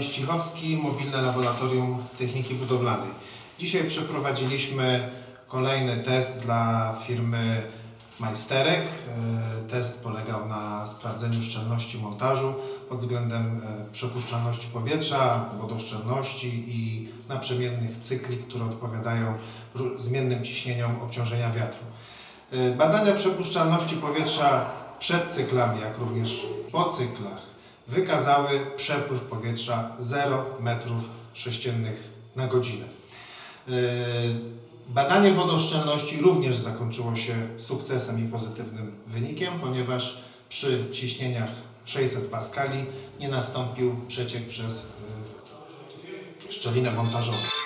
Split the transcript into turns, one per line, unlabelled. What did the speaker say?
Cichowski, Mobilne Laboratorium Techniki Budowlanej. Dzisiaj przeprowadziliśmy kolejny test dla firmy Majsterek. E, Test polegał na sprawdzeniu szczelności montażu pod względem e, przepuszczalności powietrza, wodoszczelności i naprzemiennych cykli, które odpowiadają zmiennym ciśnieniom obciążenia wiatru. E, Badania przepuszczalności powietrza przed cyklami, jak również po cyklach wykazały przepływ powietrza 0 m3 na godzinę. Yy, Badanie wodoszczelności również zakończyło się sukcesem i pozytywnym wynikiem, ponieważ przy ciśnieniach 600 paskali nie nastąpił przeciek przez yy, szczelinę montażową.